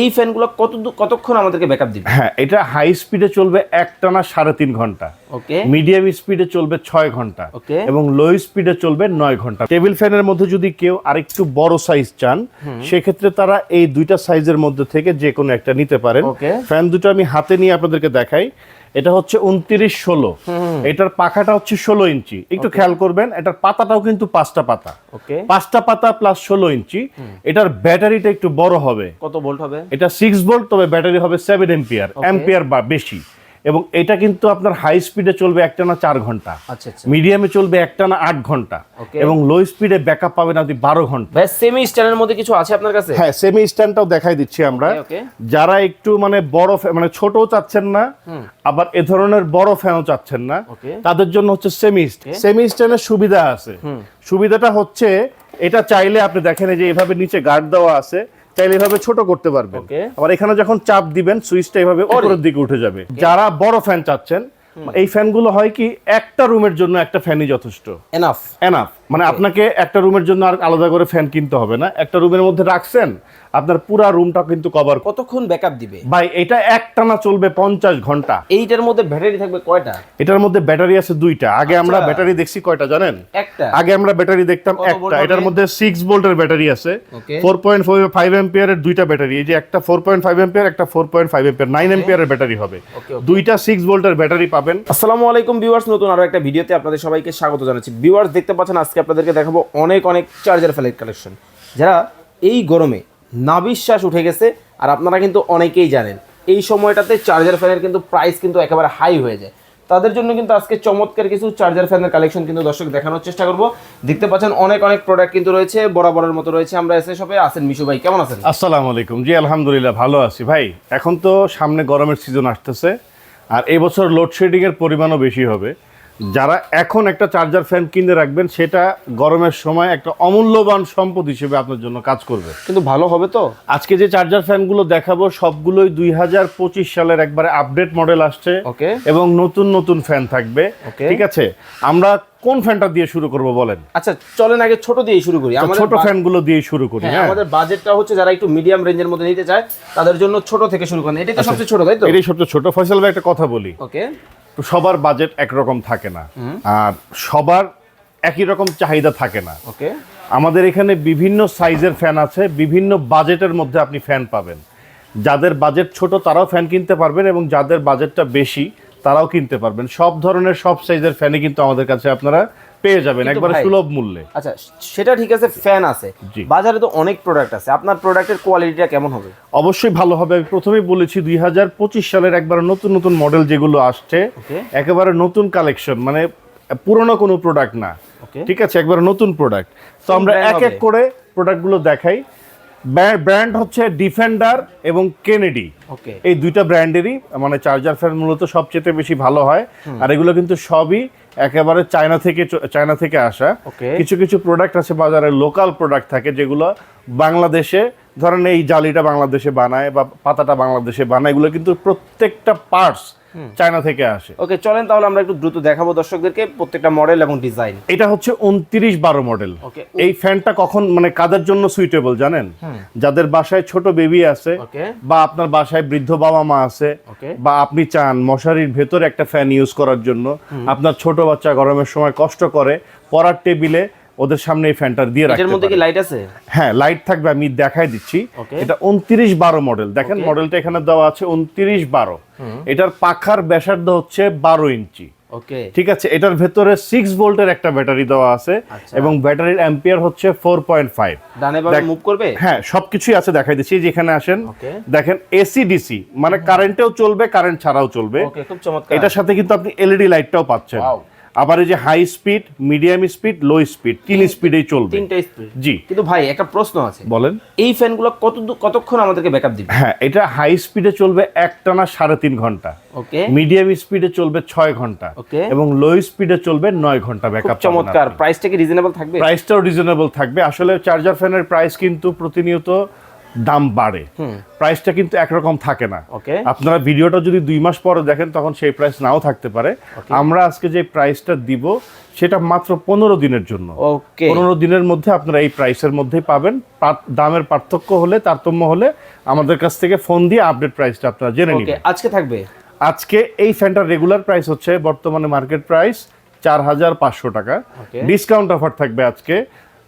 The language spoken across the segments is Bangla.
এই ফ্যানগুলো কত কতক্ষণ আমাদেরকে ব্যাকআপ দিবে? হ্যাঁ এটা হাই স্পিডে চলবে একটানা সাড়ে তিন ঘণ্টা। ওকে মিডিয়াম স্পিডে চলবে ছয় ঘণ্টা। ওকে এবং লো স্পিডে চলবে নয় ঘণ্টা। টেবিল ফ্যানের মধ্যে যদি কেউ আরেকটু বড় সাইজ চান সেক্ষেত্রে তারা এই দুইটা সাইজের মধ্যে থেকে যে কোনো একটা নিতে পারেন। ফ্যান দুটো আমি হাতে নিয়ে আপনাদেরকে দেখাই। এটা হচ্ছে উনত্রিশ ষোলো। এটার পাখাটা হচ্ছে ষোলো ইঞ্চি। একটু খেয়াল করবেন এটার পাতাটাও কিন্তু পাঁচটা পাতা। পাঁচটা পাতা প্লাস ষোলো ইঞ্চি। এটার ব্যাটারিটা একটু বড় হবে। কত ভোল্ট হবে? এটা সিক্স ভোল্ট তবে ব্যাটারি হবে সেভেন এম্পিয়ার এম্পিয়ার বা বেশি। এবং এটা কিন্তু আপনার হাই স্পিডে চলবে একটানা চার ঘণ্টা। আচ্ছা আচ্ছা। মিডিয়ামে চলবে একটানা আট ঘণ্টা। এবং লো স্পিডে ব্যাকআপ পাবেন আপনি বারো ঘণ্টা। সেমি স্ট্যান্ডের মধ্যে কিছু আছে আপনার কাছে? হ্যাঁ সেমি স্ট্যান্ডটাও দেখাই দিচ্ছি আমরা. যারা একটু মানে বড় মানে ছোটও চাচ্ছেন না আবার এ ধরনের বড় ফ্যানও চাচ্ছেন না তাদের জন্য হচ্ছে সেমি সেমি স্ট্যান্ডের সুবিধা আছে। সুবিধাটা হচ্ছে এটা চাইলে আপনি দেখেন এই যে এভাবে নিচে গার্ড দেওয়া আছে চাইলে এভাবে ছোট করতে পারবেন। আবার এখানে যখন চাপ দিবেন সুইচটা এভাবে উপরের দিকে উঠে যাবে। যারা বড় ফ্যান চাচ্ছেন এই ফ্যানগুলো হয় কি একটা রুমের জন্য একটা ফ্যানই যথেষ্ট। এনাফ এনাফ মানে আপনাকে একটা রুমের জন্য আর আলাদা করে ফ্যান কিনতে হবে না। একটা রুমের মধ্যে রাখছেন আপনার পুরা রুমটা কিন্তু কভার কতক্ষণ ব্যাকআপ দিবে? ভাই এটা একটানা চলবে পঞ্চাশ ঘণ্টা। এইটার মধ্যে ব্যাটারি থাকবে কয়টা? এটার মধ্যে ব্যাটারি আছে দুইটা। আগে আমরা আচ্ছা। ব্যাটারি দেখছি কয়টা জানেন? একটা। আগে আমরা ব্যাটারি দেখতাম একটা। এটার মধ্যে সিক্স ভোল্টের ব্যাটারি আছে। Okay. ফোর পয়েন্ট ফাইভ এম্পিয়ারের দুইটা ব্যাটারি এই যে একটা ফোর পয়েন্ট ফাইভ এম্পিয়ার একটা four point five ampere nine এম্পিয়ারের battery হবে. দুইটা সিক্স ভোল্টের ব্যাটারি পাবেন। আসসালামু আলাইকুম ভিউয়ার্স নতুন আরও একটা ভিডিওতে আপনাদের সবাইকে স্বাগত জানাচ্ছি। ভিউয়ার্স দেখতে পাচ্ছেন আজকে আপনাদেরকে দেখাবো অনেক অনেক চার্জার ফ্যানের কালেকশন যারা এই গরমে নাবিশ্বাস উঠে গেছে, আর আপনারা কিন্তু অনেকেই জানেন, এই সময়টাতে চার্জার ফ্যানের কিন্তু প্রাইস কিন্তু একেবারে হাই হয়ে যায়। তাদের জন্য কিন্তু আজকে চমৎকার কিছু চার্জার ফ্যানের কালেকশন কিন্তু দর্শক দেখানোর চেষ্টা করব। দেখতে পাচ্ছেন অনেক অনেক প্রোডাক্ট কিন্তু রয়েছে, বরাবরের মতো রয়েছে। আমরা এসে শপে আছেন মিশু ভাই, কেমন আছেন? আসসালামু আলাইকুম। জি, আলহামদুলিল্লাহ, ভালো আছি। ভাই, এখন তো সামনে গরমের সিজন আসতেছে, আর এবছর লোডশেডিংয়ের পরিমাণও বেশি হবে। যারা এখন একটা চার্জার ফ্যান কিনে রাখবেন সেটা গরমের সময় একটা অমূল্যবান সম্পদ হিসেবে আপনার জন্য কাজ করবে। কিন্তু ভালো হবে তো? আজকে যে চার্জার ফ্যানগুলো দেখাবো সবগুলোই দুই হাজার পঁচিশ সালের একবারে আপডেট মডেল আসছে ওকে এবং নতুন নতুন ফ্যান থাকবে. ঠিক আছে? আমরা কোন ফ্যানটা দিয়ে শুরু করব বলেন? আচ্ছা চলেন আগে ছোট দিয়ে শুরু করি। আমাদের ছোট ফ্যানগুলো দিয়ে শুরু করি হ্যাঁ হ্যাঁ। আমাদের বাজেটটা হচ্ছে যারা একটু মিডিয়াম রেঞ্জের মধ্যে নিতে চায় তাদের জন্য ছোট থেকে শুরু করেন। এটাই তো সবচেয়ে ছোট তাই তো? এটাই সবচেয়ে ছোট। ফয়সাল ভাই একটা কথা বলি। ওকে। তো সবার বাজেট একরকম থাকে না। আর সবার একই রকম চাহিদা থাকে না। ওকে। আমাদের এখানে বিভিন্ন সাইজের ফ্যান আছে বিভিন্ন বাজেটের মধ্যে আপনি ফ্যান পাবেন। যাদের বাজেট ছোট তারাও ফ্যান কিনতে পারবেন এবং যাদের বাজেটটা বেশি তারাও কিনতে পারবেন। সব ধরনের সব সাইজের ফ্যানই কিন্তু আমাদের কাছে আপনারা পেয়ে যাবেন একবারে সুলভ মূল্যে। আচ্ছা সেটা ঠিক আছে ফ্যান আছে। বাজারে তো অনেক প্রোডাক্ট আছে। আপনার প্রোডাক্টের কোয়ালিটিটা কেমন হবে? অবশ্যই ভালো হবে। আমি প্রথমেই বলেছি দুই হাজার পঁচিশ সালের একবার নতুন নতুন মডেল যেগুলো আসছে একেবারে নতুন কালেকশন মানে পুরনো কোনো প্রোডাক্ট না। ঠিক আছে? একবার নতুন প্রোডাক্ট তো আমরা এক এক করে প্রোডাক্টগুলো দেখাই। ব্র্যান্ড হচ্ছে ডিফেন্ডার এবং কেনেডি। ওকে। এই দুইটা ব্র্যান্ডেরই মানে চার্জার ফ্যান মূলত সবচেয়ে বেশি ভালো হয়। আর এগুলো কিন্তু সবই একেবারে চায়না থেকে চায়না থেকে আসা। কিছু কিছু প্রোডাক্ট আছে বাজারে লোকাল প্রোডাক্ট থাকে যেগুলো বাংলাদেশে ধরেন এই জালিটা বাংলাদেশে বানায় বা পাতাটা বাংলাদেশে বানায় এগুলো কিন্তু প্রত্যেকটা পার্টস চায়না থেকে আসে। ওকে চলেন তাহলে আমরা একটু দ্রুত দেখাবো দর্শকদেরকে প্রত্যেকটা মডেল এবং ডিজাইন এটা হচ্ছে উনত্রিশ বারো মডেল এই ফ্যানটা কখন মানে কাদের জন্য সুইটেবল জানেন? যাদের বাসায় ছোট বেবি আছে বা আপনার বাসায় বৃদ্ধ বাবা মা আছে বা আপনি চান মশারির ভেতরে একটা ফ্যান ইউজ করার জন্য আপনার ছোট বাচ্চা গরমের সময় কষ্ট করে পড়ার টেবিলে ওদের সামনে এই ফ্যানটা দিয়ে রাখতে মধ্যে কি লাইট আছে? হ্যাঁ লাইট থাকবে আমি দেখাই দিচ্ছি। এটা উনত্রিশ বারো মডেল দেখেন মডেলটা এখানে দেওয়া আছে উনত্রিশ বারো। এটার পাখার ব্যাসার্ধ হচ্ছে বারো ইঞ্চি। ওকে ঠিক আছে এটার ভেতরে সিক্স ভোল্টের একটা ব্যাটারি দেওয়া আছে আচ্ছা। এবং ব্যাটারির অ্যাম্পিয়ার হচ্ছে ফোর পয়েন্ট ফাইভ ডানে বামে মুভ করবে? হ্যাঁ সবকিছুই আছে দেখাই দিচ্ছি যেখানে আসেন। দেখেন এসি ডিসি মানে কারেন্টেও চলবে কারেন্ট ছাড়াও চলবে। ওকে খুব চমৎকার। এটার সাথে কিন্তু আপনি এলইডি লাইটটাও পাচ্ছেন। Wow. আবার এই যে high speed medium speed low speed তিন স্পিডেই চলবে। তিনটা স্পিড জি। কিন্তু ভাই একটা প্রশ্ন আছে। বলেন। এই ফ্যানগুলো কত কতক্ষণ আমাদেরকে ব্যাকআপ দিবে? হ্যাঁ এটা হাই স্পিডে চলবে একটানা সাড়ে তিন ঘণ্টা। ওকে। মিডিয়াম স্পিডে চলবে ছয় ঘণ্টা। ওকে। এবং লো স্পিডে চলবে নয় ঘণ্টা ব্যাকআপ চমৎকার। প্রাইসটা কি রিজনেবল থাকবে? প্রাইসটাও রিজনেবল থাকবে। আসলে চার্জার ফ্যানের প্রাইস কিন্তু প্রতিনিয়ত দাম বাড়ে। প্রাইসটা কিন্তু একরকম থাকে না। আপনারা ভিডিওটা যদি দুই মাস পরে দেখেন তখন সেই প্রাইস নাও থাকতে পারে। আমরা আজকে যে প্রাইসটা দিব সেটা মাত্র পনেরো দিনের জন্য। পনেরো দিনের মধ্যে আপনারা এই প্রাইসের মধ্যেই পাবেন। দামের পার্থক্য হলে তারতম্য হলে আমাদের কাছ থেকে ফোন দিয়ে আপডেট প্রাইসটা আপনারা জেনে নিবেন। আজকে থাকবে? আজকে এই ফ্যানটার রেগুলার প্রাইস হচ্ছে বর্তমানে মার্কেট প্রাইস চার হাজার পাঁচশো টাকা. ডিসকাউন্ট অফার থাকবে আজকে।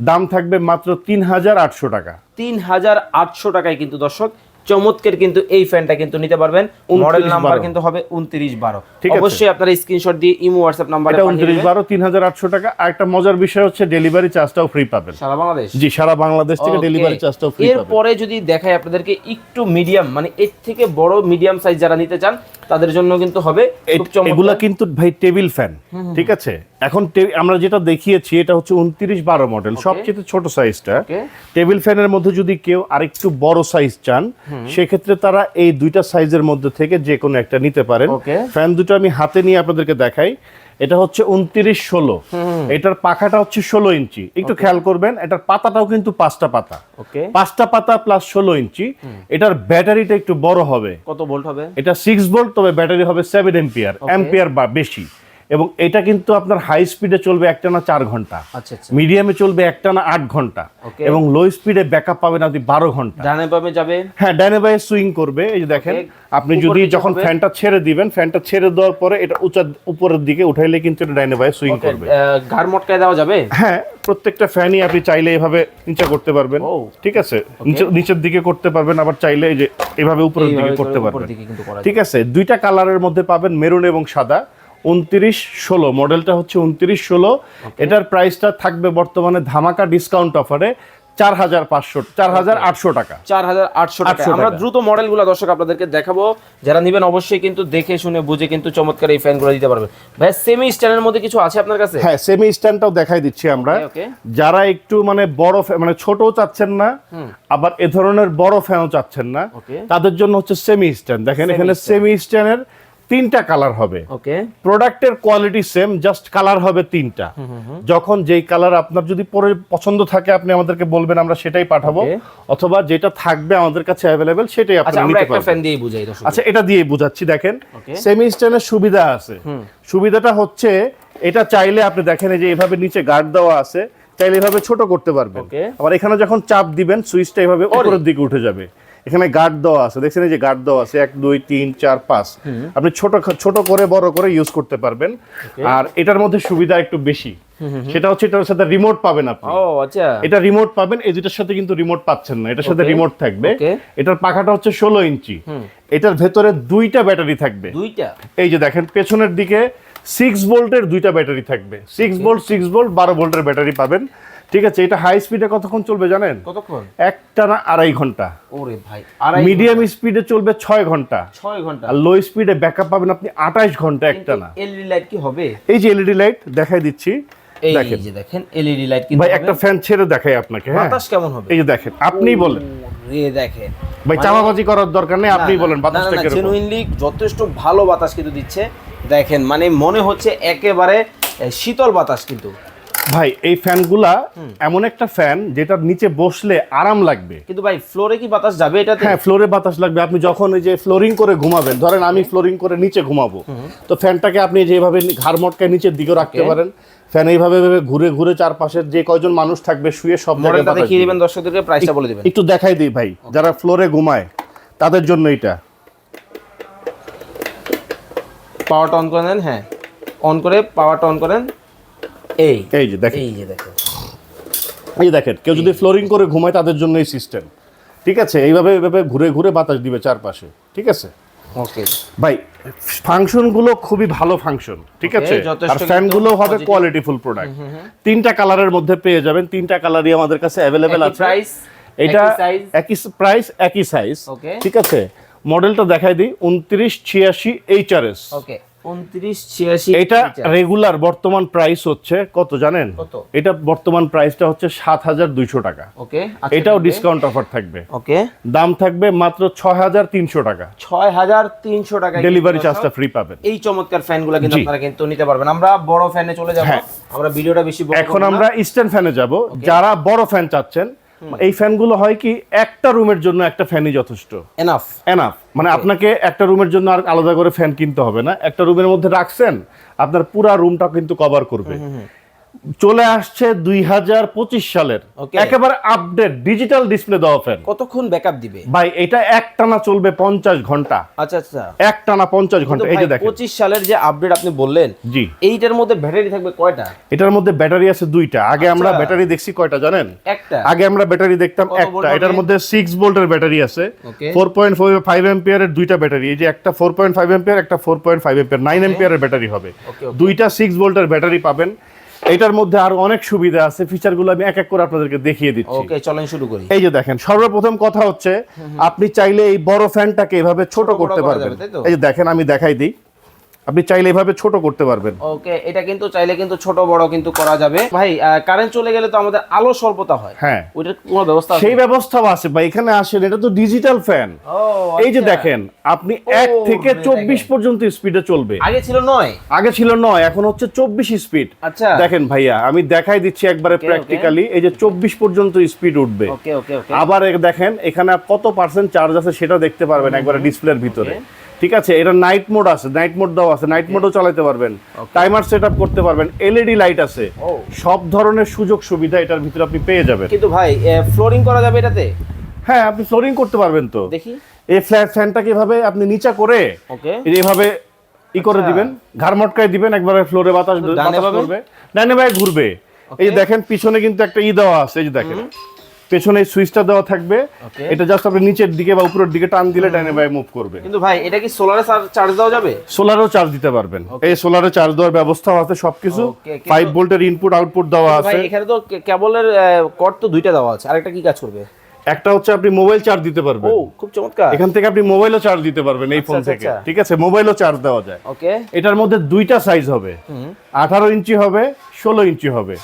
দাম থাকবে মাত্র তিন হাজার আটশো টাকা। তিন হাজার আটশো টাকায় কিন্তু দর্শক চমৎকার কিন্তু এই ফ্যানটা কিন্তু নিতে পারবেন। মডেল নাম্বার কিন্তু হবে উনত্রিশ বারো। ঠিক অবশ্যই আপনারা স্ক্রিনশট দিয়ে ইমো হোয়াটসঅ্যাপ নাম্বার উনত্রিশ বারো তিন হাজার আটশো টাকা। আর একটা মজার বিষয় হচ্ছে ডেলিভারি চার্জটাও ফ্রি পাবেন। সারা বাংলাদেশ? জি সারা বাংলাদেশ থেকে ডেলিভারি চার্জটাও ফ্রি এরপরে যদি দেখাই আপনাদেরকে একটু মিডিয়াম মানে এর থেকে বড় মিডিয়াম সাইজ যারা নিতে চান তাদের জন্য কিন্তু হবে এগুলা কিন্তু ভাই টেবিল ফ্যান ঠিক আছে? এখন আমরা যেটা দেখিয়েছি এটা হচ্ছে উনত্রিশ বারো মডেল সবচেয়ে ছোট সাইজটা টেবিল ফ্যানের মধ্যে যদি কেউ আরেকটু বড় সাইজ চান সেক্ষেত্রে তারা এই দুইটা সাইজের মধ্যে থেকে যে কোনো একটা নিতে পারেন। ফ্যান দুটো আমি হাতে নিয়ে আপনাদেরকে দেখাই। এটা হচ্ছে উনত্রিশ ষোলো। এটার পাখাটা হচ্ছে ষোলো ইঞ্চি। একটু খেয়াল করবেন এটার পাতাটাও কিন্তু পাঁচটা পাতা। পাঁচটা পাতা প্লাস ষোলো ইঞ্চি। এটার ব্যাটারিটা একটু বড় হবে। কত ভোল্ট হবে? এটা সিক্স ভোল্ট তবে ব্যাটারি হবে সেভেন এম্পিয়ার এম্পিয়ার বা বেশি। এবং এটা কিন্তু আপনার হাই স্পিডে চলবে একটানা চার ঘণ্টা। আচ্ছা আচ্ছা। মিডিয়ামে চলবে একটা না আট ঘণ্টা। এবং লো স্পিডে ব্যাকআপ পাবেন আপনি বারো ঘণ্টা। ডানে বামে যাবে? হ্যাঁ ডাইনাবাই সুইং করবে এই যে দেখেন। আপনি যদি যখন ফ্যানটা ছেড়ে দিবেন ফ্যানটা ছেড়ে দেওয়ার পরে এটা উঁচা উপরের দিকে উঠাইলে কিন্তু এটা ডাইনাবাই সুইং করবে। ঘাড় মটকায় দেওয়া যাবে? হ্যাঁ প্রত্যেকটা ফ্যানই আপনি চাইলে এভাবে নিচে করতে পারবেন। ও। ঠিক আছে? নিচে- নিচের দিকে করতে পারবেন আবার চাইলে এই যে এভাবে উপরের দিকে করতে পারবেন। ঠিক আছে? দুইটা কালারের মধ্যে পাবেন মেরুন এবং সাদা। উনত্রিশ ষোলো মডেলটা হচ্ছে উনত্রিশ ষোলো। এটার প্রাইসটা থাকবে বর্তমানে ধামাকা ডিসকাউন্ট অফারে চার হাজার পাঁচশো চার হাজার আটশো টাকা। চার হাজার আটশো টাকা। আমরা। দ্রুত মডেলগুলো দর্শক আপনাদেরকে দেখাবো। যারা নেবেন অবশ্যই কিন্তু দেখে শুনে বুঝে কিন্তু চমৎকার এই ফ্যানগুলো দিতে পারবেন। ভাই সেমি স্ট্যান্ডের মধ্যে কিছু আছে আপনার কাছে? হ্যাঁ সেমি স্ট্যান্ডটাও দেখাই দিচ্ছি আমরা. যারা একটু মানে বড় মানে ছোটও চাচ্ছেন না আবার এ ধরনের বড় ফ্যানও চাচ্ছেন না তাদের জন্য হচ্ছে সেমি স্ট্যান্ড দেখেন এখানে সেমি স্ট্যান্ডের তিনটা কালার হবে। ওকে প্রোডাক্টের কোয়ালিটি সেম জাস্ট কালার হবে তিনটা। যখন যেই কালার আপনার যদি পরে পছন্দ থাকে আপনি আমাদেরকে বলবেন আমরা সেটাই পাঠাবো। অথবা যেটা থাকবে আমাদের কাছে অ্যাভেলেবেল সেটাই আচ্ছা আপনি আমরা নিতে একটা পারবেন। ফ্যান দিয়ে বুঝাই আচ্ছা এটা দিয়ে বুঝাচ্ছি দেখেন। সেমি স্ট্যান্ডের সুবিধা আছে। সুবিধাটা হচ্ছে এটা চাইলে আপনি দেখেন এই যে এভাবে নিচে গার্ড দেওয়া আছে চাইলে এভাবে ছোট করতে পারবেন। আবার এখানে যখন চাপ দিবেন সুইচটা এভাবে উপরের দিকে উঠে যাবে। এখানে গার্ড দেওয়া আছে। দেখছেন এই যে গার্ড দেওয়া আছে এক দুই তিন চার পাঁচ। আপনি ছোট ছোট করে বড় করে ইউজ করতে পারবেন। আর এটার মধ্যে সুবিধা একটু বেশি। সেটা হচ্ছে এটার সাথে রিমোট পাবেন আপনি। ও আচ্ছা। এটা রিমোট পাবেন এই দুটার সাথে কিন্তু রিমোট পাচ্ছেন না। এটার সাথে রিমোট থাকবে। এটার পাখাটা হচ্ছে ষোলো ইঞ্চি। এটার ভেতরে দুইটা ব্যাটারি থাকবে। দুইটা? এই যে দেখেন পেছনের দিকে সিক্স ভোল্টের দুইটা ব্যাটারি থাকবে। সিক্স ভোল্ট সিক্স ভোল্ট বারো ভোল্টের ব্যাটারি পাবেন। ঠিক আছে এটা হাই স্পিডে কতক্ষণ চলবে জানেন? কতক্ষণ? একটা না আড়াই ঘণ্টা। ওরে ভাই মিডিয়াম স্পিডে চলবে ছয় ঘণ্টা। ছয় ঘণ্টা। আর লো স্পিডে ব্যাকআপ পাবেন আপনি আঠাশ ঘণ্টা একটা না। এলইডি লাইট কি হবে? এই যে এলইডি লাইট দেখাই দিচ্ছি দেখেন। যে দেখেন এলইডি লাইট কি ভাই একটা ফ্যান ছেড়ে দেখাই আপনাকে হ্যাঁ? বাতাস কেমন হবে? এই যে দেখেন আপনি বলেন। রে দেখেন। ভাই চাপাবাজি করার দরকার নেই আপনি বলেন বাতাসটা কীরকম? জেনুইনলি যথেষ্ট ভালো বাতাস কিন্তু দিচ্ছে। দেখেন মানে মনে হচ্ছে একেবারে শীতল বাতাস কিন্তু। ভাই এই ফ্যানগুলা এমন একটা ফ্যান যেটার নিচে বসলে আরাম লাগবে। কিন্তু ভাই ফ্লোরে কি বাতাস যাবে এটাতে? হ্যাঁ ফ্লোরে বাতাস লাগবে। আপনি যখন এই যে ফ্লোরিং করে ঘুমাবেন ধরেন আমি ফ্লোরিং করে নিচে ঘুমাবো তো ফ্যানটাকে আপনি যেভাবে ঘাড় মটকায় নিচের দিকে রাখতে পারেন। ফ্যান এইভাবে ঘুরে ঘুরে চারপাশের যে কয়জন মানুষ থাকবে শুয়ে সব মডেলটা দেখিয়ে দিবেন দর্শকদেরকে প্রাইসটা বলে দিবেন। একটু দেখাই দিই ভাই যারা ফ্লোরে ঘুমায় তাদের জন্য এটা পাওয়ারটা অন করে নেন হ্যাঁ। অন করে পাওয়ারটা অন করেন। এই এই যে দেখেন। এই যে দেখেন। এই দেখেন কেউ যদি ফ্লোরিং করে ঘুমায় তাদের জন্য এই সিস্টেম ঠিক আছে? এইভাবে এইভাবে ঘুরে ঘুরে বাতাস দিবে চারপাশে। ঠিক আছে? ওকে ভাই ফাংশনগুলো খুবই ভালো ফাংশন ঠিক আছে? আর ফ্যানগুলো হবে positive. কোয়ালিটিফুল প্রোডাক্ট তিনটা কালারের মধ্যে পেয়ে যাবেন। তিনটা কালারই আমাদের কাছে অ্যাভেলেবেল আছে। এটা একই প্রাইস একই সাইজ ঠিক আছে? মডেলটা দেখাই দিই। উনত্রিশ ছিয়াশি এইচআরএস ওকে এটা রেগুলার বর্তমান প্রাইস হচ্ছে কত জানেন? এটা বর্তমান প্রাইসটা হচ্ছে সাত হাজার দুইশো টাকা। ওকে এটাও ডিসকাউন্ট অফার থাকবে। ওকে। দাম থাকবে মাত্র ছয় হাজার তিনশো টাকা। ছয় হাজার তিনশো টাকা ডেলিভারি চার্জটা ফ্রি পাবেন। এই চমৎকার ফ্যানগুলো কিন্তু আপনারা কিন্তু নিতে পারবেন। আমরা বড় ফ্যানে চলে যাব। হ্যাঁ। আমরা ভিডিওটা বেশি এখন আমরা ইস্টার্ন ফ্যানে যাব। যারা বড় ফ্যান চাচ্ছেন এই ফ্যানগুলো হয় কি একটা রুমের জন্য একটা ফ্যানই যথেষ্ট। এনাফ এনাফ মানে আপনাকে একটা রুমের জন্য আর আলাদা করে ফ্যান কিনতে হবে না। একটা রুমের মধ্যে রাখছেন আপনার পুরা রুমটা কিন্তু কভার করবে। চলে আসছে দুই হাজার পঁচিশ সালের। একেবারে আপডেট ডিজিটাল ডিসপ্লে দেওয়া ফ্যান কতক্ষণ ব্যাকআপ দিবে? ভাই এটা একটানা চলবে পঞ্চাশ ঘণ্টা। আচ্ছা আচ্ছা। একটানা পঞ্চাশ ঘণ্টা এই যে দেখেন। পঁচিশ সালের যে আপডেট আপনি বললেন জি। এইটার মধ্যে ব্যাটারি থাকবে কয়টা? এটার মধ্যে ব্যাটারি আছে দুইটা। আগে আমরা আচ্ছা। ব্যাটারি দেখছি কয়টা জানেন? একটা। আগে আমরা ব্যাটারি দেখতাম একটা। এটার মধ্যে সিক্স ভোল্টের ব্যাটারি আছে। ফোর পয়েন্ট ফাইভ এম্পিয়ারের দুইটা ব্যাটারি এই যে একটা ফোর পয়েন্ট ফাইভ এম্পিয়ার একটা four point five ampere nine এম্পিয়ারের battery হবে. দুইটা সিক্স ভোল্টের ব্যাটারি পাবেন। এটার মধ্যে আরও অনেক সুবিধা আছে। ফিচারগুলো আমি এক এক করে আপনাদেরকে দেখিয়ে দিচ্ছি। ওকে চলেন শুরু করি। এই যে দেখেন সর্বপ্রথম কথা হচ্ছে আপনি চাইলে এই বড় ফ্যানটাকে এভাবে ছোট করতে পারবেন? এই যে দেখেন আমি দেখাই দিই। আপনি চাইলে এভাবে ছোট করতে পারবেন। ওকে এটা কিন্তু চাইলে কিন্তু ছোট বড় কিন্তু করা যাবে। ভাই কারেন্ট চলে গেলে তো আমাদের আলো স্বল্পতা হয়। হ্যাঁ। ওইটার কোনো ব্যবস্থা আছে? সেই ব্যবস্থাও আছে বা এখানে আসেন এটা তো ডিজিটাল ফ্যান ও এই যে আচ্ছা। দেখেন আপনি এক থেকে। চব্বিশ পর্যন্ত স্পিডে চলবে। আগে ছিল নয়। আগে ছিল নয় এখন হচ্ছে চব্বিশ স্পিড আচ্ছা। দেখেন ভাইয়া আমি দেখাই দিচ্ছি একবারে. প্র্যাকটিক্যালি এই যে চব্বিশ পর্যন্ত স্পিড উঠবে। ওকে ওকে ওকে। আবার দেখেন এখানে কত পার্সেন্ট চার্জ আছে সেটা দেখতে পারবেন একবারে ডিসপ্লের ভিতরে। ঠিক আছে এটা নাইট মোড আছে নাইট মোড দেওয়া আছে নাইট মোডও চালাতে পারবেন টাইমার সেট করতে পারবেন এলইডি লাইট আছে। সব ধরনের সুযোগ সুবিধা এটার ভিতরে আপনি পেয়ে যাবেন। কিন্তু ভাই ফ্লোরিং করা যাবে এটাতে? হ্যাঁ আপনি ফ্লোরিং করতে পারবেন তো। দেখি। এই ফ্ল্যাট ফ্যানটাকে এভাবে আপনি নিচা করে এভাবে ই করে আচ্ছা। দিবেন ঘাড় মটকায় দিবেন একবারে ফ্লোরে বাতাস ডানে ভাবে ঘুরবে। এই যে দেখেন পিছনে কিন্তু একটা ই দেওয়া আছে এই যে দেখেন। পেছনে সুইচটা দেওয়া থাকবে। এটা জাস্ট আপনি নিচের দিকে বা উপরের দিকে টান দিলে ভাবে মুভ করবে। কিন্তু ভাই এটা কি সোলারে চার্জ দেওয়া যাবে? সোলারও চার্জ দিতে পারবেন। এই সোলারে চার্জ দেওয়ার ব্যবস্থাও আছে সবকিছু। Okay, কিন্তু- ফাইভ ভোল্টের ইনপুট আউটপুট দেওয়া ভাই আছে। এখানে তো কেবলের কট তো দুইটা দেওয়া আছে। আরেকটা কি কাজ করবে? একটা হচ্ছে আপনি মোবাইল চার্জ দিতে পারবেন। ও খুব চমৎকার। এখান থেকে আপনি মোবাইলও চার্জ দিতে পারবেন এই ফোন আচ্ছা, থেকে। আচ্ছা। ঠিক আছে? মোবাইলও চার্জ দেওয়া যায়। ওকে। এটার মধ্যে দুইটা সাইজ হবে। আঠারো ইঞ্চি হবে ষোলো ইঞ্চি হবে।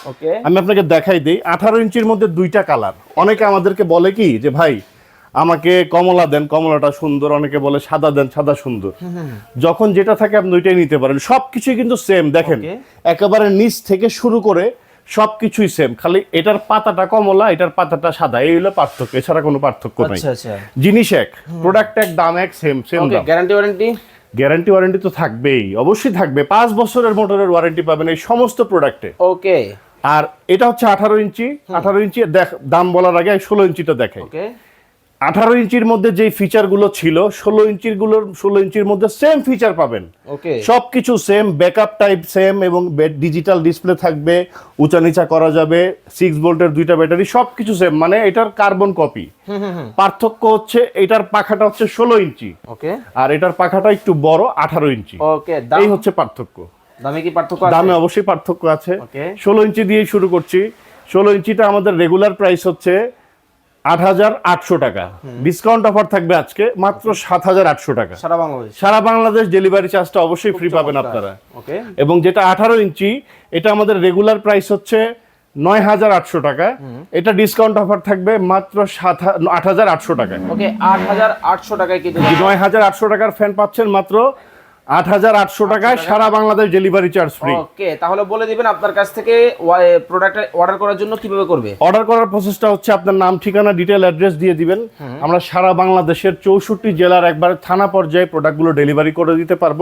আমি আপনাকে দেখাই দিই আঠারো ইঞ্চির মধ্যে দুইটা কালার। অনেকে আমাদেরকে বলে কি যে ভাই আমাকে কমলা দেন কমলাটা সুন্দর অনেকে বলে সাদা দেন সাদা সুন্দর। যখন যেটা থাকে আপনি ওইটাই নিতে পারেন। সবকিছুই কিন্তু সেম দেখেন একেবারে নিচ থেকে শুরু করে সবকিছুই সেম খালি এটার পাতাটা কমলা এটার পাতাটা সাদা এই হলো পার্থক্য এছাড়া কোনো পার্থক্য নাই। আচ্ছা। আচ্ছা জিনিস এক প্রোডাক্ট এক দাম এক same same guarantee warranty guarantee warranty তো থাকবেই অবশ্যই থাকবে। পাঁচ বছরের মোটরের ওয়ারেন্টি পাবেন এই সমস্ত প্রোডাক্টে। ওকে। আর এটা হচ্ছে আঠারো ইঞ্চি আঠারো ইঞ্চি দেখ দাম বলার আগে ষোলো ইঞ্চিটা দেখাই। ওকে। আঠারো ইঞ্চির মধ্যে যে ফিচারগুলো ছিল ষোলো ইঞ্চিরগুলোর ষোলো ইঞ্চির মধ্যে সেম ফিচার পাবেন। সবকিছু সেম ব্যাকআপ টাইপ সেম এবং ডিজিটাল ডিসপ্লে থাকবে উঁচা নিচা করা যাবে সিক্স ভোল্টের দুইটা ব্যাটারি সবকিছু সেম মানে এটার কার্বন কপি পার্থক্য হচ্ছে এটার পাখাটা হচ্ছে ষোলো ইঞ্চি। ওকে আর এটার পাখাটা একটু বড় আঠারো ইঞ্চি। এই হচ্ছে পার্থক্য। দামে কি পার্থক্য দামে অবশ্যই পার্থক্য আছে। ষোলো ইঞ্চি দিয়ে শুরু করছি। ষোলো ইঞ্চিটা আমাদের রেগুলার প্রাইস হচ্ছে আট হাজার আটশো টাকা। ডিসকাউন্ট অফার থাকবে আজকে মাত্র সাত হাজার আটশো টাকা। সারা বাংলাদেশ। সারা বাংলাদেশ ডেলিভারি চার্জটা অবশ্যই ফ্রি পাবেন আপনারা। এবং যেটা আঠারো ইঞ্চি এটা আমাদের রেগুলার প্রাইস হচ্ছে নয় হাজার আটশো টাকা। এটা ডিসকাউন্ট অফার থাকবে মাত্র সাত আট হাজার আটশো ওকে আট হাজার আটশো টাকায় কিন্তু নয় হাজার আটশো টাকার ফ্যান পাচ্ছেন মাত্র আট হাজার আটশো টাকায় সারা Bangladesh delivery charge free okay তাহলে বলে দিবেন আপনার কাছ থেকে প্রোডাক্ট অর্ডার করার জন্য কীভাবে করবে? অর্ডার করার প্রসেসটা হচ্ছে আপনার নাম ঠিকানা ডিটেল অ্যাড্রেস দিয়ে দিবেন। আমরা সারা বাংলাদেশের চৌষট্টি জেলার একবার থানা পর্যায়ে প্রোডাক্টগুলো ডেলিভারি করে দিতে পারব।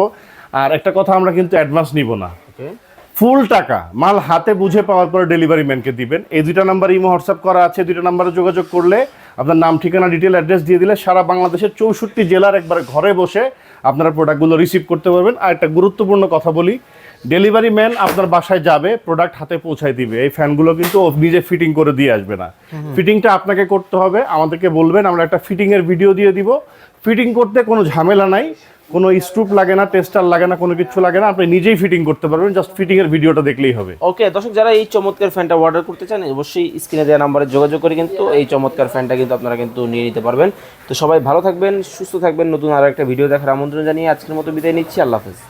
আর একটা কথা আমরা কিন্তু অ্যাডভান্স নিব না। ফুল টাকা মাল হাতে বুঝে পাওয়ার পরে ডেলিভারি ম্যানকে দিবেন। এই দুইটা নাম্বার ইমো হোয়াটসঅ্যাপ করা আছে দুইটা নাম্বারে যোগাযোগ করলে আপনার নাম ঠিকানা ডিটেল অ্যাড্রেস দিয়ে দিলে সারা বাংলাদেশের চৌষট্টি জেলার একবার ঘরে বসে আপনারা প্রোডাক্টগুলো রিসিভ করতে পারবেন। আর একটা গুরুত্বপূর্ণ কথা বলি ডেলিভারি ম্যান আপনার বাসায় যাবে প্রোডাক্ট হাতে পৌঁছায় দিবে। এই ফ্যানগুলো কিন্তু নিজে ফিটিং করে দিয়ে আসবে না। ফিটিংটা আপনাকে করতে হবে। আমাদেরকে বলবেন আমরা একটা ফিটিংয়ের ভিডিও দিয়ে দিব। ফিটিং করতে কোনো ঝামেলা নাই। কোনো স্ট্রুপ লাগে না, টেস্টার লাগে না, কোনো কিছু লাগে না, আপনি নিজেই ফিটিং করতে পারবেন জাস্ট ফিটিং এর ভিডিওটা দেখলেই হবে। ওকে দর্শক, যারা এই চমৎকার ফ্যানটা অর্ডার করতে চান, অবশ্যই স্ক্রিনে দেওয়া নাম্বারে যোগাযোগ করে কিন্তু এই চমৎকার ফ্যানটা কিন্তু আপনারা কিন্তু নিয়ে নিতে পারবেন। তো সবাই ভালো থাকবেন, সুস্থ থাকবেন, নতুন আরও একটা ভিডিও দেখার আমন্ত্রণ জানিয়ে আজকের মতো বিদায় নিচ্ছি। আল্লাহ হাফেজ।